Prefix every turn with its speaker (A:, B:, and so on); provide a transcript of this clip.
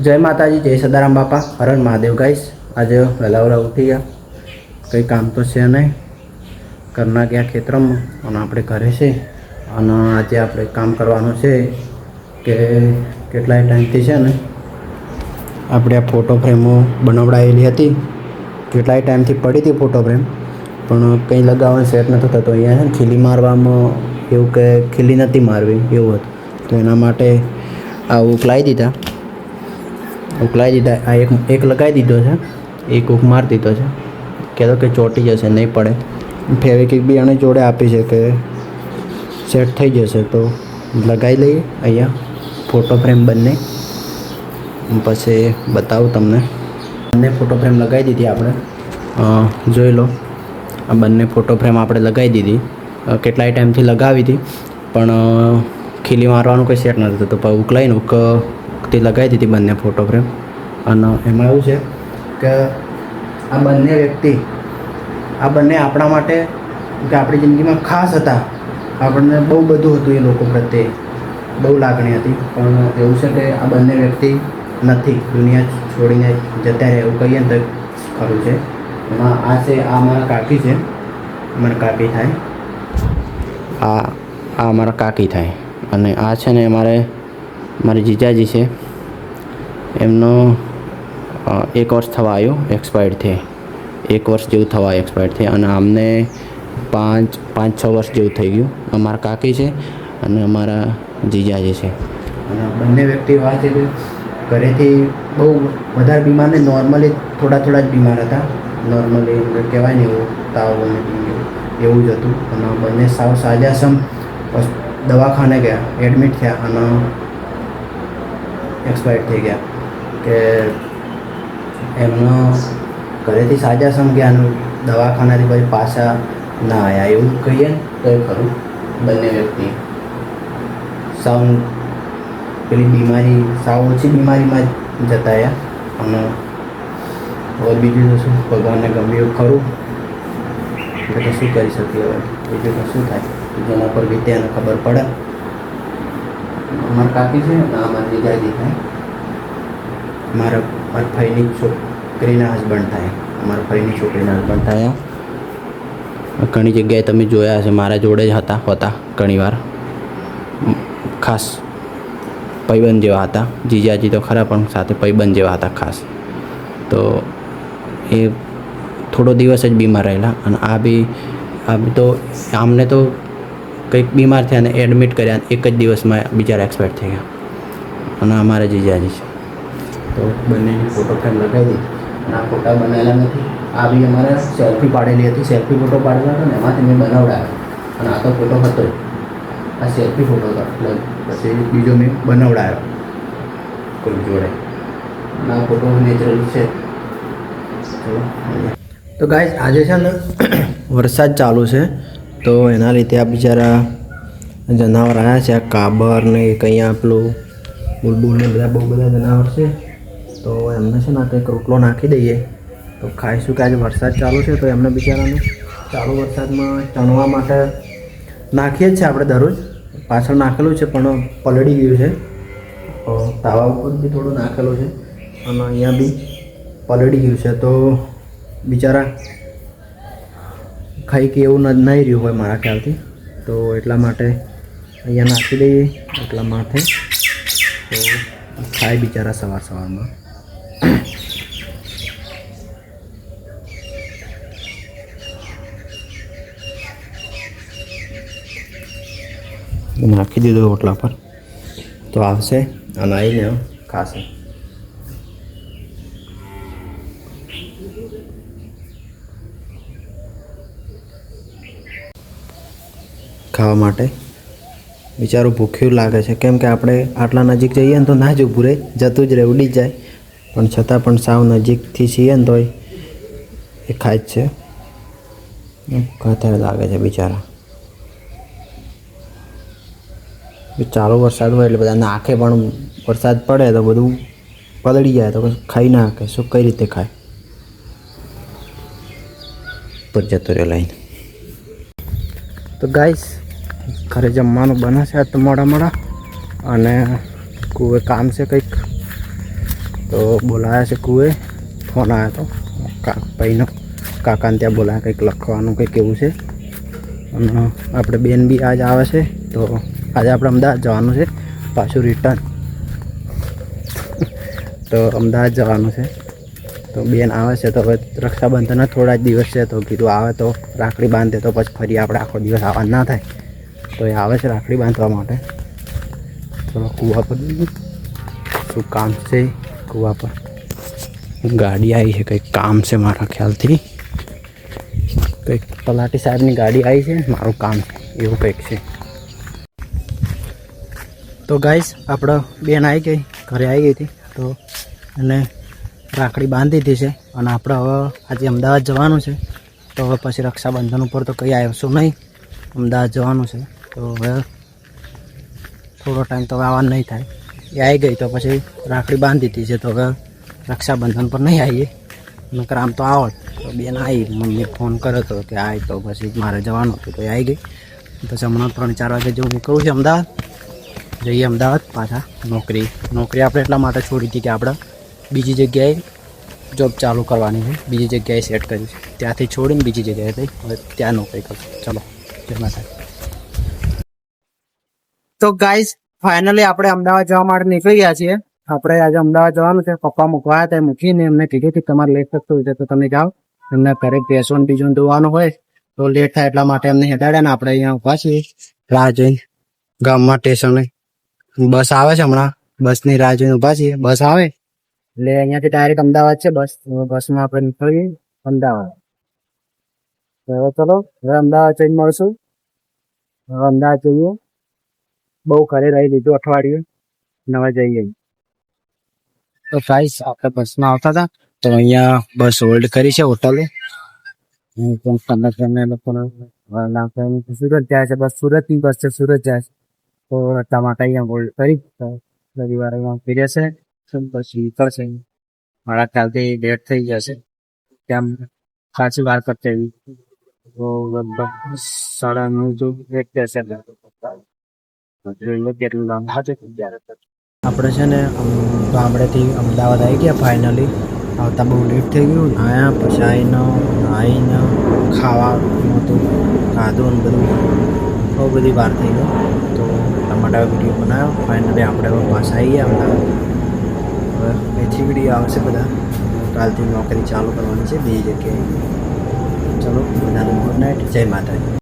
A: જય માતાજી, જય સદારામ બાપા. હરણ મહાદેવ ગાઈશ આજે વહેલા વહેલા ઉઠી ગયા. કંઈ કામ તો છે નહીં. કરના ગયા ખેતરમાં અને આપણે ઘરે છે. અને આજે આપણે કામ કરવાનું છે કે કેટલાય ટાઈમથી છે ને આપણે આ ફોટો ફ્રેમો બનાવડાવેલી હતી. કેટલાય ટાઈમથી પડી હતી ફોટો ફ્રેમ પણ કંઈ લગાવવાનો સેટ નહોતો થતો. અહીંયા છે ને ખીલી મારવામાં એવું કે ખીલી નથી મારવી, એવું હતું. તો એના માટે આવું લાવી દીધા. ઉકલાવી દીધા. આ એક એક લગાવી દીધો છે. એક ઉક મારી દીધો છે. કહેતો કે ચોટી જશે, નહીં પડે. ફેવિકિક બી એણે જોડે આપી છે કે સેટ થઈ જશે તો લગાવી લઈએ અહીંયા ફોટો ફ્રેમ બંને. પછી બતાવું તમને. બંને ફોટો ફ્રેમ લગાવી દીધી આપણે. જોઈ લો. આ બંને ફોટો ફ્રેમ આપણે લગાવી દીધી. કેટલાય ટાઈમથી લગાવી હતી. પણ ખીલી મારવાનું કંઈ સેટ નથી થતું. પણ ઉકલાઈને ઉક તે લગાવી દીધી બંને ફોટો ફ્રેમ અને એમાં એવું છે કે આ બંને વ્યક્તિ, આ બંને આપણા માટે કે આપણી જિંદગીમાં ખાસ હતા. આપણને બહુ બધું હતું એ લોકો પ્રત્યે. બહુ લાગણી હતી. પણ એવું છે કે આ બંને વ્યક્તિ નથી. દુનિયા છોડીને જતા રહે એવું કહીએ તો ખરું છે. એમાં આ છે, આ મારા કાકી છે. મને કાકી થાય. આ આ અમારા કાકી થાય. અને આ છે ને મારે મારી જીજાજી છે. એમનો એક વર્ષ થવા આવ્યો એક્સપાયર્ડ થઈ એક વર્ષ જેવું થવા એક્સપાયર્ડ થઈ અને અમને પાંચ પાંચ, છ વર્ષ જેવું થઈ ગયું. અમારા કાકી છે અને અમારા જીજાજી છે. અને બંને વ્યક્તિ એવા છે કે ઘરેથી બહુ વધારે બીમાર ને નોર્મલી થોડા થોડા જ બીમાર હતા. નોર્મલી કહેવાય ને એવું, તાવ વોમિટિંગ એવું જ હતું. અને બંને સાવ સાજાસમ દવાખાને ગયા એડમિટ થયા અને એક્સપાયર થઈ ગયા કે એમનો ઘરેથી સાજા સમજ્યાનું દવાખાનાથી પછી પાછા ના આવ્યા એવું કહીએ તો એ ખરું. બંને વ્યક્તિ. સાવ પેલી બીમારી, સાવ ઓછી બીમારીમાં જતા આવ્યા અને હવે બીજું તો શું? ભગવાનને ગમ્યું ખરું. એટલે તો શું કરી શકીએ હવે? બીજું તો શું થાય? જેના પર બી એને ખબર પડે. મારા કાકી છે અને આ દાદી થાય મારા મારા ભાઈની છોકરીના હસબન્ડ થાય. અમારા ભાઈની છોકરીના હસબન્ડ થયા ઘણી જગ્યાએ તમે જોયા હશે, મારા જોડે જ હતા હતા ઘણીવાર ખાસ પૈબંધ જેવા હતા. જીજાજી તો ખરા, પણ સાથે પૈબંધ જેવા હતા ખાસ. તો એ થોડો દિવસ જ બીમાર રહેલા. અને આ બી આ બી તો, આમને તો કંઈક બીમાર થયા અને એડમિટ કર્યા એક જ દિવસમાં બિચારા એક્સપાયર થઈ ગયા. અને અમારા જીજાજી છે. તો બંને ફોટો ફ્રેમ લગાવી. દીધી આ ફોટા બનાવેલા નથી. આ બી અમારે સેલ્ફી પાડેલી હતી. સેલ્ફી ફોટો પાડેલા હતો ને એમાંથી મેં બનાવડાવ્યો. અને આ તો ફોટો હતો આ સેલ્ફી ફોટો હતો. પછી બીજો મેં બનાવડાવ્યો કોઈ જોડે. આ ફોટો નેચરલ છે. તો ગાઈઝ આજે છે ને વરસાદ ચાલુ છે. તો એના લીધે આ બિચારા જનાવર આવ્યા છે, આ કાબર ને કંઈ આપણું બુલબુલ ને બધા બહુ બધા જનાવર છે. તો એમને છે ને કંઈક રોટલો નાખી દઈએ. તો ખાઈશું કે આજે વરસાદ ચાલુ છે, તો એમને બિચારાને ચાલુ વરસાદમાં ચણવા માટે નાખીએ જ છે આપણે દરરોજ. પાછળ નાખેલું છે, પણ પલળી ગયું છે. તાવા ઉપર બી થોડું નાખેલું છે. અને અહીંયા બી પલળી ગયું છે. તો બિચારા खाई के एवं नहीं रू हो ख्याल तो एट अखी दी एट मथे तो खाए बिचारा सवार सवार में नाखी दीद रोटला पर तो आई ने खासे ખાવા માટે. બિચારું ભૂખ્યું લાગે છે. કેમ કે આપણે આટલા નજીક જઈએ ને તો ના જ ઊભું જતું જ રહે, ઉડી જાય. પણ છતાં પણ સાવ નજીકથી છીએ ને તોય એ ખાય જ છે. ખાતા લાગે છે બિચારા. ચાલુ હોય એટલે બધા આંખે પણ વરસાદ પડે તો બધું પલળી જાય તો ખાઈ નાખે શું કઈ રીતે ખાય? પર જતો રહ્યો લાઈન તો ગાઈશ ઘરે જમવાનું બને છે તો મોડા મોડા અને કુએ કામ છે કંઈક. તો બોલાયા છે કુએ ફોન આવ્યો તો. કા, ભાઈનો. કાકાને ત્યાં બોલાયા કંઈક લખવાનું, કંઈક એવું છે. અને આપણે બેન બી આજ આવે છે. તો આજે આપણે અમદાવાદ જવાનું છે. પાછું રિટર્ન તો અમદાવાદ જવાનું છે. તો બેન આવે છે તો હવે રક્ષાબંધનના થોડા જ દિવસ છે. તો કીધું આવે તો રાખડી બાંધે તો પછી ફરી આપણે આખો દિવસ આવવા ના થાય. તો એ આવે છે રાખડી બાંધવા માટે. ચલો કૂવા પર શું કામ છે કૂવા પર? ગાડી આવી છે, કંઈક કામ છે મારા ખ્યાલથી. કંઈક તલાટી સાહેબની ગાડી આવી છે, મારું કામ એવું કંઈક છે. તો ગાઈસ આપણે બેન આવી ગઈ, ઘરે આવી ગઈ હતી. તો એને રાખડી બાંધી દીધી છે અને આપણે હવે આજે અમદાવાદ જવાનું છે. તો હવે પછી રક્ષાબંધન ઉપર તો કંઈ આવશું નહીં. અમદાવાદ જવાનું છે. તો હવે થોડો ટાઈમ તો હવે આવવાનું નહીં થાય એ આવી ગઈ તો પછી રાખડી બાંધી દીધી છે તો હવે રક્ષાબંધન પર નહીં આવીએ નકર આમ તો આવત તો બેન આવી મમ્મીએ ફોન કર્યો હતો કે આવી તો પછી મારે જવાનું હતું તો એ આવી ગઈ પછી હમણાં ત્રણ ચાર વાગે જેવું નીકળવું છે અમદાવાદ, જઈએ અમદાવાદ પાછા નોકરી. નોકરી આપણે એટલા માટે છોડી હતી કે આપણે બીજી જગ્યાએ જોબ ચાલુ કરવાની છે, બીજી જગ્યાએ સેટ કરી છે. ત્યાંથી છોડીને બીજી જગ્યાએ થઈ હવે ત્યાં નોકરી કરશું. ચલો, જય માતા તો ગાઈઝ ફાઇનલી આપણે અમદાવાદ જવા માટે નીકળી ગયા છીએ. આપણે આજે અમદાવાદ જવાનું છે. પપ્પા મૂકવા હતા મૂકીને એમને કીધું કે તમારે લેટ થતું હોય તો તમે જાઓ. એમને ઘરે બેસવાનું બીજું ધોવાનું હોય તો લેટ થાય એટલા માટે એમને હેડાડ્યા ને આપણે અહીંયા ઊભા છીએ. રાહ જોઈને ગામમાં સ્ટેશને બસ આવે છે હમણાં. બસની રાહ જોઈને ઊભા છીએ. બસ આવે. એટલે અહીંયાથી ડાયરેક્ટ અમદાવાદ છે બસ. બસમાં આપણે નીકળીએ. અમદાવાદ. હવે ચલો, હવે અમદાવાદ જઈને મળશું. હવે અમદાવાદ જઈએ. બહુ ઘરે રહી લીધું અઠવાડિયું નવા જઈએ તો ગાઈસ આપણે બસમાં આવતા હતા, તો અહીંયા બસ હોલ્ડ કરી છે હોટલે. લોકોને સુરત જાય છે, બસ સુરતની બસ છે, સુરત જાય છે. તો ટમાટા માટે અહીંયા હોલ્ડ કરી રવિવારે અહીંયા ફીરે છે પછી નીકળશે મારા ખ્યાલથી લેટ થઈ જશે. કેમ? ખાસી વાર કરતી એવી તો લગભગ સાડા નવ જો એક જશે જોઈએ કેટલું લાંબ હશે આપણે છે ને ગામડેથી અમદાવાદ આવી ગયા ફાઇનલી આવતા બહુ લેટ થઈ ગયું, નાયા પછી આવીને આવીને ખાવા હતું, ખાધું ને બધું. બહુ બધી વાર થઈ ગઈ. તો એટલા વીડિયો બનાવ્યો. ફાઇનલી આપણે પાછા આવી ગયા અમદાવાદ. હવે અહીંથી વીડિયો આવશે બધા. કાલથી નોકરી ચાલુ કરવાની છે બીજી જગ્યાએ. ચલો, બધાને ગુડ નાઇટ જય માતાજી.